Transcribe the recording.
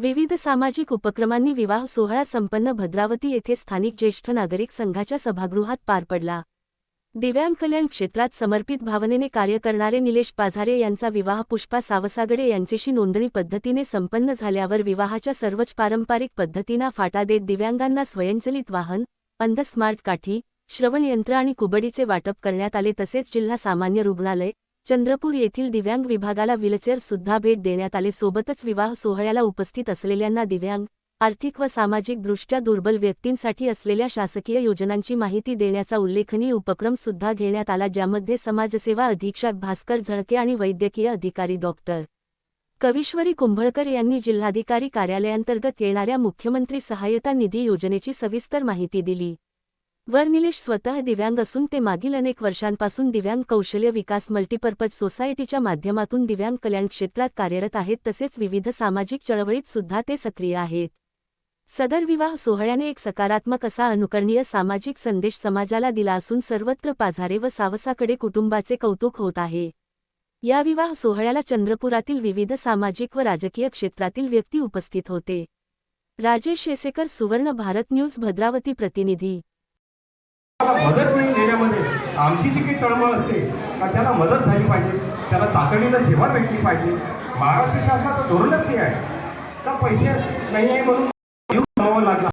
विविध सामाजिक उपक्रमांनी विवाह सोहळा संपन्न भद्रावती येथे स्थानिक ज्येष्ठ नागरिक संघाच्या सभागृहात पार पडला. दिव्यांग कल्याण क्षेत्रात समर्पित भावनेने कार्य करणारे निलेश पाझारे यांचा विवाह पुष्पा सावसागडे यांच्याशी नोंदणी पद्धतीने संपन्न झाल्यावर विवाहाच्या सर्वच पारंपरिक पद्धतींना फाटा देत दिव्यांगांना स्वयंचलित वाहन अंध स्मार्ट काठी श्रवणयंत्र आणि कुबडीचे वाटप करण्यात आले तसेच जिल्हा सामान्य रुग्णालय चंद्रपूर येथील दिव्यांग विभागाला व्हीलचेअर सुद्धा भेट देण्यात आले. सोबतच विवाह सोहळ्याला उपस्थित असलेल्यांना दिव्यांग आर्थिक व सामाजिकदृष्ट्या दुर्बल व्यक्तींसाठी असलेल्या शासकीय योजनांची माहिती देण्याचा उल्लेखनीय उपक्रम सुद्धा घेण्यात आला ज्यामध्ये समाजसेवा अधीक्षक भास्कर झळके आणि वैद्यकीय अधिकारी डॉक्टर कविश्वरी कुंभळकर यांनी जिल्हाधिकारी कार्यालयांतर्गत येणाऱ्या मुख्यमंत्री सहायता निधी योजनेची सविस्तर माहिती दिली. वर्निलेश स्वतः दिव्यांग असून ते मागील अनेक वर्षांपासून दिव्यांग कौशल्य विकास मल्टीपर्पज सोसायटीच्या माध्यमातून दिव्यांग कल्याण क्षेत्रात कार्यरत आहेत तसेच विविध सामाजिक चळवळीत सुद्धा ते सक्रिय आहेत. सदर विवाह सोहळ्याने एक सकारात्मक असा अनुकरणीय सामाजिक संदेश समाजाला दिला असून सर्वत्र पाझारे व सावसाकडे कुटुंबाचे कौतुक होत आहे. या विवाह सोहळ्याला चंद्रपुरातील विविध सामाजिक व राजकीय क्षेत्रातील व्यक्ती उपस्थित होते. राजेश शेसेकर सुवर्ण भारत न्यूज भद्रावती प्रतिनिधी. मदत मिळून देण्यामध्ये आमची जी काही तळमळ असते का त्याला मदत झाली पाहिजे. त्याला तातडीनं सेवा भेटली पाहिजे. महाराष्ट्र शासनाचं धोरणच ते आहे. का पैसे नाही आहे म्हणून? लागला